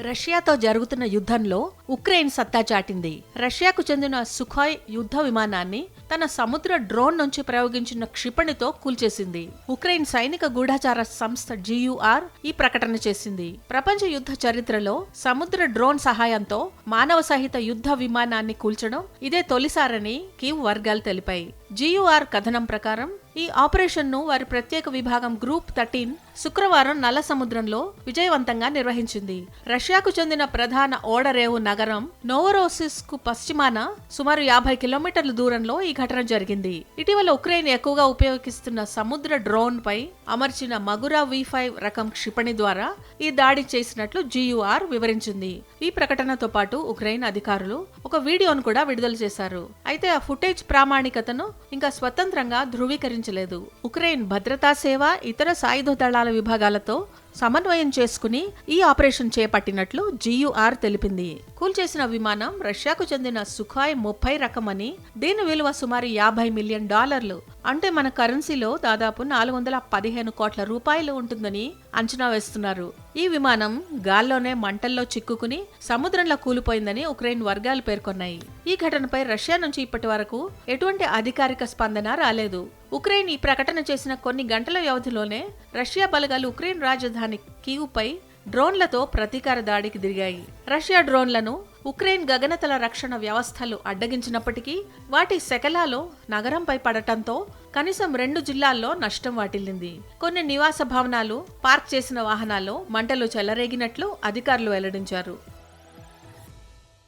రష్యాతో జరుగుతున్న యుద్ధంలో ఉక్రెయిన్ సత్తా చాటింది. రష్యాకు చెందిన సుఖాయ్ యుద్ధ విమానాన్ని తన సముద్ర డ్రోన్ నుంచి ప్రయోగించిన క్షిపణితో కూల్చేసింది. ఉక్రెయిన్ సైనిక గూఢచార సంస్థ జియుఆర్ ఈ ప్రకటన చేసింది. ప్రపంచ యుద్ధ చరిత్రలో సముద్ర డ్రోన్ సహాయంతో మానవ సహిత యుద్ధ విమానాన్ని కూల్చడం ఇదే తొలిసారని కీవ్ వర్గాలు తెలిపాయి. జియుఆర్ కథనం ప్రకారం ఈ ఆపరేషన్ను వారి ప్రత్యేక విభాగం గ్రూప్ థర్టీన్ శుక్రవారం నల్ల సముద్రంలో విజయవంతంగా నిర్వహించింది. రష్యాకు చెందిన ప్రధాన ఓడరేవు నగరం నోవరోసిస్కు పశ్చిమాన సుమారు యాభై కిలోమీటర్ల దూరంలో ఈ ఘటన జరిగింది. ఇటీవల ఉక్రెయిన్ ఎక్కువగా ఉపయోగిస్తున్న సముద్ర డ్రోన్ పై అమర్చిన మగురా వి ఫైవ్ రకం క్షిపణి ద్వారా ఈ దాడి చేసినట్లు జియుఆర్ వివరించింది. ఈ ప్రకటనతో పాటు ఉక్రెయిన్ అధికారులు ఒక వీడియోను కూడా విడుదల చేశారు. అయితే ఆ ఫుటేజ్ ప్రామాణికతను ఇంకా స్వతంత్రంగా ధృవీకరించలేదు. ఉక్రెయిన్ భద్రతా సేవ ఇతర సాయుధ దళాల విభాగాలతో సమన్వయం చేసుకుని ఈ ఆపరేషన్ చేపట్టినట్లు జియుఆర్ తెలిపింది. కూల్చేసిన విమానం రష్యాకు చెందిన సుఖాయ్ ముప్పై రకమని దీని విలువ సుమారు యాభై మిలియన్ డాలర్లు. అంటే మన కరెన్సీలో దాదాపు నాలుగు వందల పదిహేను కోట్ల రూపాయలు ఉంటుందని అంచనా వేస్తున్నారు. ఈ విమానం గాల్లోనే మంటల్లో చిక్కుకుని సముద్రంలో కూలిపోయిందని ఉక్రెయిన్ వర్గాలు పేర్కొన్నాయి. ఈ ఘటనపై రష్యా నుంచి ఇప్పటి వరకు ఎటువంటి అధికారిక స్పందన రాలేదు. ఉక్రెయిన్ ఈ ప్రకటన చేసిన కొన్ని గంటల వ్యవధిలోనే రష్యా బలగాలు ఉక్రెయిన్ రాజధాని కీవుపై డ్రోన్లతో ప్రతీకార దాడికి దిగాయి. రష్యా డ్రోన్లను ఉక్రెయిన్ గగనతల రక్షణ వ్యవస్థలు అడ్డగించినప్పటికీ వాటి శకలాలో నగరంపై పడటంతో కనీసం రెండు జిల్లాల్లో నష్టం వాటిల్లింది. కొన్ని నివాస భవనాలు పార్క్ చేసిన వాహనాల్లో మంటలు చెలరేగినట్లు అధికారులు వెల్లడించారు.